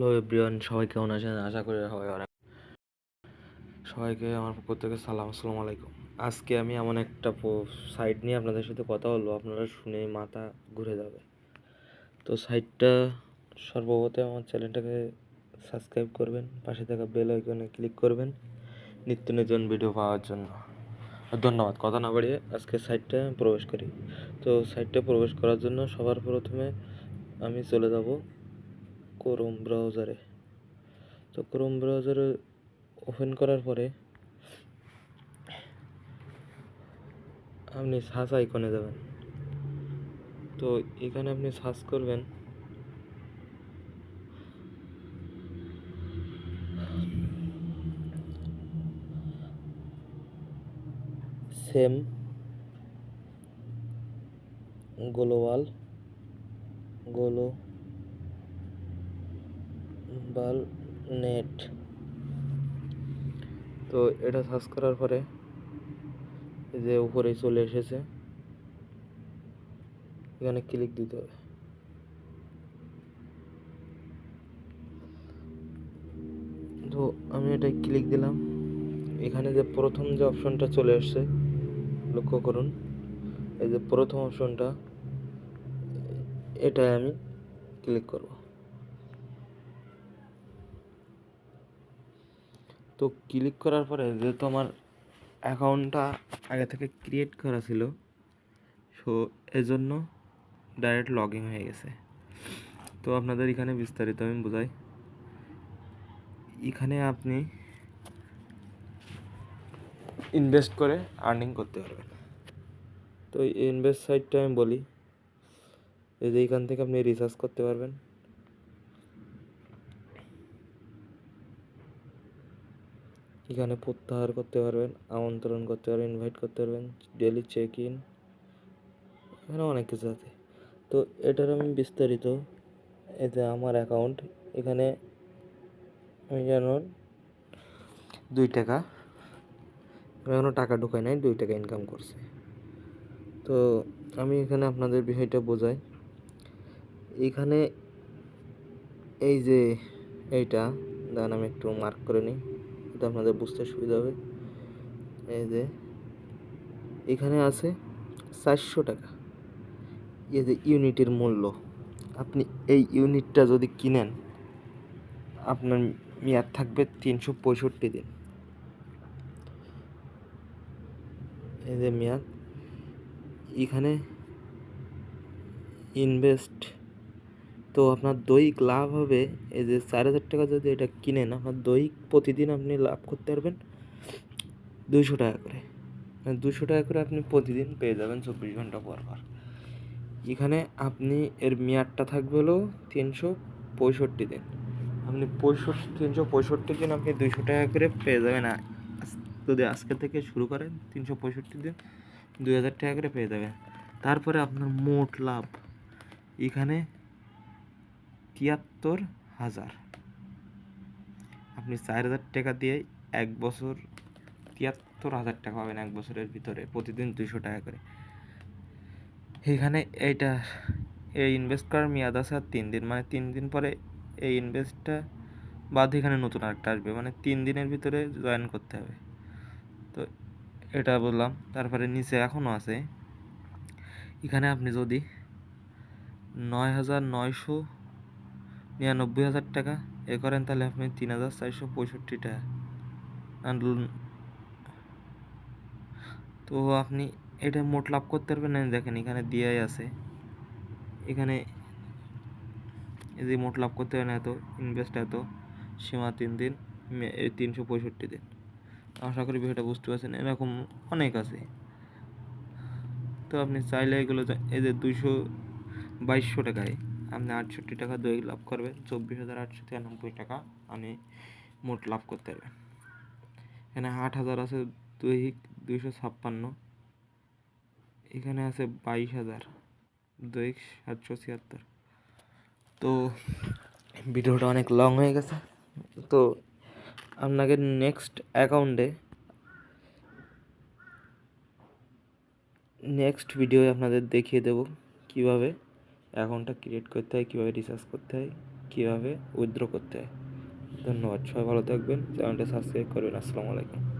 Hello everyone, সবাই কেমন আছেন? আশা করি সবাই অনেক সবাইকে, আমার পক্ষ থেকে সালাম, আসসালামু আলাইকুম। আজকে আমি এমন একটা সাইট নিয়ে আপনাদের সাথে কথা বলব, আপনারা শুনে মাথা ঘুরে যাবে। তো সাইটটা সর্বপ্রথম আমার চ্যানেলটাকে সাবস্ক্রাইব করবেন, পাশে থাকা বেল আইকনে ক্লিক করবেন, নিত্য নতুন ভিডিও পাওয়ার জন্য। ধন্যবাদ, কথা না বাড়িয়ে আজকে সাইটটা প্রবেশ করি। তো সাইটটা প্রবেশ করার জন্য সবার প্রথমে আমি চলে যাব ক্রোম ব্রাউজারে তো ক্রোম ব্রাউজারে ওপেন করার পরে আপনি সার্চ আইকনে যাবেন। তো এখানে আপনি সার্চ করবেন। Same global global net তো এটা সার্চ করার পরে যে উপরে চলে এসেছে। এখানে ক্লিক দিতে হবে। তো আমি এটা ক্লিক দিলাম। এখানে যে প্রথম যে অপশনটা চলে আসছে লক্ষ্য করুন। এই যে প্রথম অপশনটা এটাই আমি ক্লিক করব। তো ক্লিক করার পরে যেহেতু আমার অ্যাকাউন্টটা আগে থেকে ক্রিয়েট করা ছিল সো এজন্য ডাইরেক্ট লগ ইন হয়ে গেছে। তো আপনাদের এখানে বিস্তারিত আমি বোঝাই। এখানে আপনি ইনভেস্ট করে আর্নিং করতে পারবেন। তো ইনভেস্ট সাইটটা আমি বলি, এই যে এখান থেকে আপনি রিসার্চ করতে পারবেন। এখানে প্রত্যাহার করতে পারবেন, আমন্ত্রণ করতে পারবেন ইনভাইট করতে পারবেন ডেলি চেক ইন এখানে অনেক কিছু আছে। তো এটার আমি বিস্তারিত যে আমার অ্যাকাউন্ট এখানে আমি যেন দুই টাকা, আমি এখনও টাকা ঢোকাই নাই, দুই টাকা ইনকাম করছে। তো আমি এখানে আপনাদের বিষয়টা বোঝাই। এখানে এই যে এইটা, দাঁড়ান আমি একটু মার্ক করে নিই। এটা আপনাদের বুঝতে সুবিধা হবে। এই যে, এখানে আছে চারশো টাকা। এই যে ইউনিটের মূল্য। আপনি এই ইউনিটটা যদি কিনেন, আপনার মেয়াদ থাকবে তিনশো পঁয়ষট্টি দিন। এই যে মেয়াদ, এখানে ইনভেস্ট তো আপনার দৈহিক লাভ হবে এই যে চার হাজার টাকা যদি এটা কিনেন, আপনার দৈহিক প্রতিদিন আপনি লাভ করতে পারবেন দুইশো টাকা করে। মানে দুশো টাকা করে আপনি প্রতিদিন পেয়ে যাবেন চব্বিশ ঘণ্টা পর পর। এখানে আপনি এর মেয়াদটা থাকবে হলো তিনশো পঁয়ষট্টি দিন। আপনি পঁয়ষট্টি, তিনশো পঁয়ষট্টি দিন আপনি দুইশো টাকা করে পেয়ে যাবেন যদি আজকে থেকে শুরু করেন, তিনশো পঁয়ষট্টি দিন দুই হাজার টাকা করে পেয়ে যাবেন। তারপরে আপনার মোট লাভ। এখানে তিয়াত্তর হাজার। আপনি চার হাজার টাকা দিয়ে এক বছর তিয়াত্তর হাজার টাকা পাবেন এক বছরের ভিতরে, প্রতিদিন দুইশো টাকা করে। এখানে এইটা, এই ইনভেস্ট করার মেয়াদ আছে আর তিন দিন। মানে তিন দিন পরে এই ইনভেস্টটা বাদ এখানে নতুন আরেকটা আসবে। মানে তিন দিনের ভিতরে জয়েন করতে হবে। তো এটা বললাম। তারপরে নিচে এখনও আছে। এখানে আপনি যদি নয় হাজার নয়শো নিরানব্বই হাজার টাকা। এ করেন তাহলে আপনি তিন হাজার চারশো পঁয়ষট্টি টাকা। তো আপনি এটা মোট লাভ করতে পারবেন না। দেখেন, এখানে দিয়াই আছে। এখানে এই যে মোট লাভ করতে পারেন এত ইনভেস্ট এত সীমা তিন দিন তিনশো পঁয়ষট্টি দিন। আশা করি বিষয়টা বুঝতে পারছেন। এরকম অনেক আছে। তো আপনি চাইলে এগুলো এই যে দুইশো বাইশশো টাকায় আপনি আটষট্টি টাকা দৈহিক লাভ করবেন, চব্বিশ হাজার আটশো তিরানব্বই টাকা আপনি মোট লাভ করতে পারবেন। এখানে আট হাজার আছে দৈহিক দুইশো ছাপ্পান্ন, এখানে আছে বাইশ হাজার দৈহিক সাতশো ছিয়াত্তর। তো ভিডিওটা অনেক লং হয়ে গেছে। তো আপনাকে নেক্সট অ্যাকাউন্টে নেক্সট ভিডিও আপনাদের দেখিয়ে দেব কীভাবে অ্যাকাউন্টটা ক্রিয়েট করতে হয়, কীভাবে রিচার্জ করতে হয়, কীভাবে উইথড্র করতে হয়। ধন্যবাদ, সবাই ভালো থাকবেন, চ্যানেলটা সাবস্ক্রাইব করবেন, আসসালামু আলাইকুম।